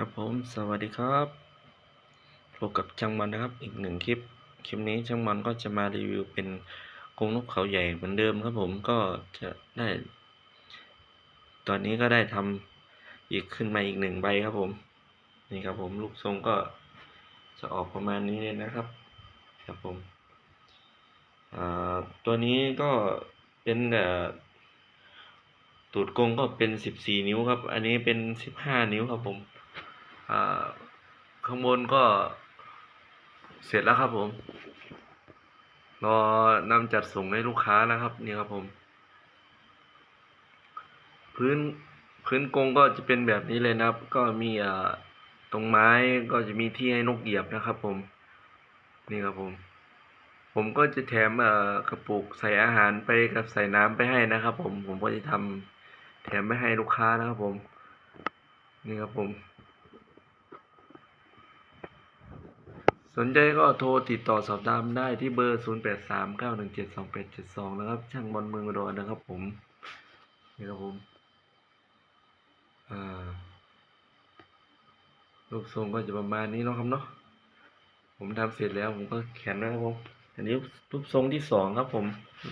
ครับผมสวัสดีครับพบกับช่างมันนะครับ อีกหนึ่งคลิป คลิปนี้ช่างมันก็จะมารีวิวเป็นกรงนกเขาใหญ่เหมือนเดิมครับผมก็จะได้ ตอนนี้ก็ได้ทำอีกขึ้นมาอีกหนึ่งใบครับผม นี่ครับผมลูกทรงก็จะออกประมาณนี้เลยนะครับ ครับผมตัวนี้ก็เป็นเอ่ตูดกรงก็เป็นสิบสี่นิ้วครับ อันนี้เป็นสิบห้านิ้วครับผม ข้างบนก็เสร็จแล้วครับผม รอนำจัดส่งให้ลูกค้าแล้วครับ นี่ครับผม พื้นพื้นกรงก็จะเป็นแบบนี้เลยนะครับ ก็มีอ่าตรงไม้ก็จะมีที่ให้นกเหยียบนะครับ ผม นี่ครับผม ผมก็จะแถมกระปุกใส่อาหารไปกับใส่น้ำไปให้นะครับ ผมผมก็จะทำแถมไปให้ลูกค้านะครับ ผม นี่ครับผม สนใจก็โทรติดต่อสอบถามได้ที่เบอร์ 0 8 3 9 1 7 2 8 7 2 นะครับ ช่างบอลเมืองอุดรนะครับผม นี่ครับผมรูปทรงก็จะประมาณนี้นะครับเนาะ ผมทำเสร็จแล้วผมก็เขียนนะครับผม อันนี้รูปทรงที่สองครับผม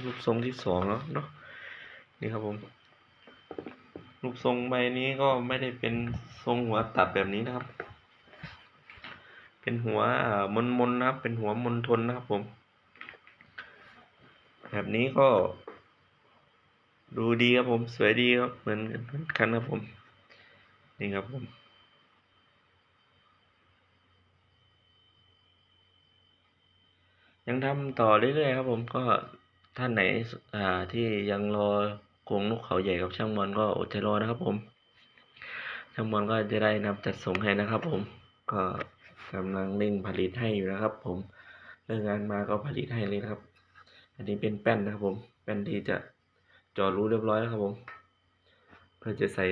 รูปทรงที่สองแล้วเนาะ นี่ครับผม รูปทรงใบนี้ก็ไม่ได้เป็นทรงหัวตัดแบบนี้นะครับ เป็นหัวมนมนๆนะครับ เป็นหัวมนทนนะครับผม แบบนี้ก็ ดูดีครับผม สวยดีครับ เหมือนกันเหมือนกันครับผม นี่ครับผมยังทำต่อเรื่อยๆครับผมก็ท่านไหนอ่าที่ยังรอกรงนกเขาใหญ่กับช่างมอนก็อดใจรอนะครับผม ช่างมอนก็จะได้นำจัดส่งให้นะครับผมก็ กำลังเร่งผลิตให้อยู่นะครับ ผมเลิกงงานมาก็ผลิตให้เลยนะครับ อันนี้เป็นแป้นนะครับผม แป้นที่จะจอรูเรียบร้อยแล้วครับผม เพื่อจะใส่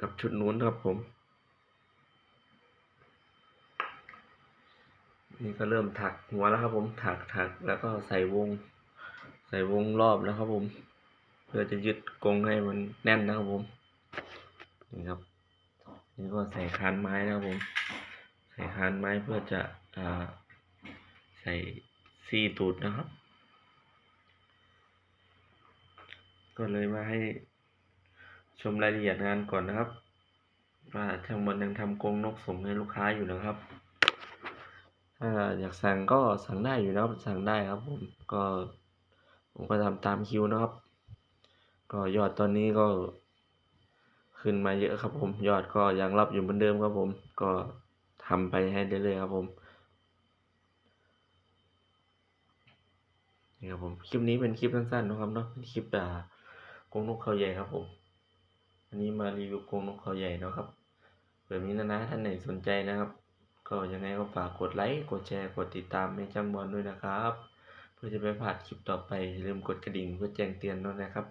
กับชุดนู้นครับผม นี่ก็เริ่มถักหัวแล้วครับผม ถักถักแล้วก็ใส่วง ใส่วงรอบแล้วครับผม เพื่อจะยึดกรงให้มันแน่นนะครับผม นี่ครับ นี่ก็ใส่คานไม้นะครับผม ใส่คานไม้เพื่อจะอใส่ซีตูดนะครับ ก็เลยมาให้ชมรายละเอียดงานก่อนนะครับว่าช่างมันยังทำกรงนกส่งให้ลูกค้าอยู่นะครับถ้าอยากสั่งก็สั่งได้อยู่นะครับสั่งได้ครับผมก็ผมก็ทำตามคิวนะครับ ก็ยอดตอนนี้ก็ขึ้นมาเยอะครับผมยอดก็ยังรับอยู่เหมือนเดิมครับผมก็ ทำไปให้เรื่อยๆครับผมนี่ครับผมคลิปนี้เป็นคลิปสั้นๆนะครับเนาะเป็นคลิปอ่ากรงนกเขาใหญ่ครับผมอันนี้มารีวิวกรงนกเขาใหญ่นะครับแบบนี้นะนะท่านไหนสนใจนะครับ ก็ยังไงก็ฝากกดไลค์กดแชร์กดติดตามให้จังบอลด้วยนะครับ เพื่อจะไม่าดคลิปต่อไปอย่าลืมกดกระดิ่งเพื่อแจ้งเตือนด้วยนะครับ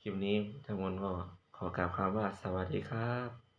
คลิปนี้จังบอลก็ขอกล่าวคำว่าสวัสดีครับ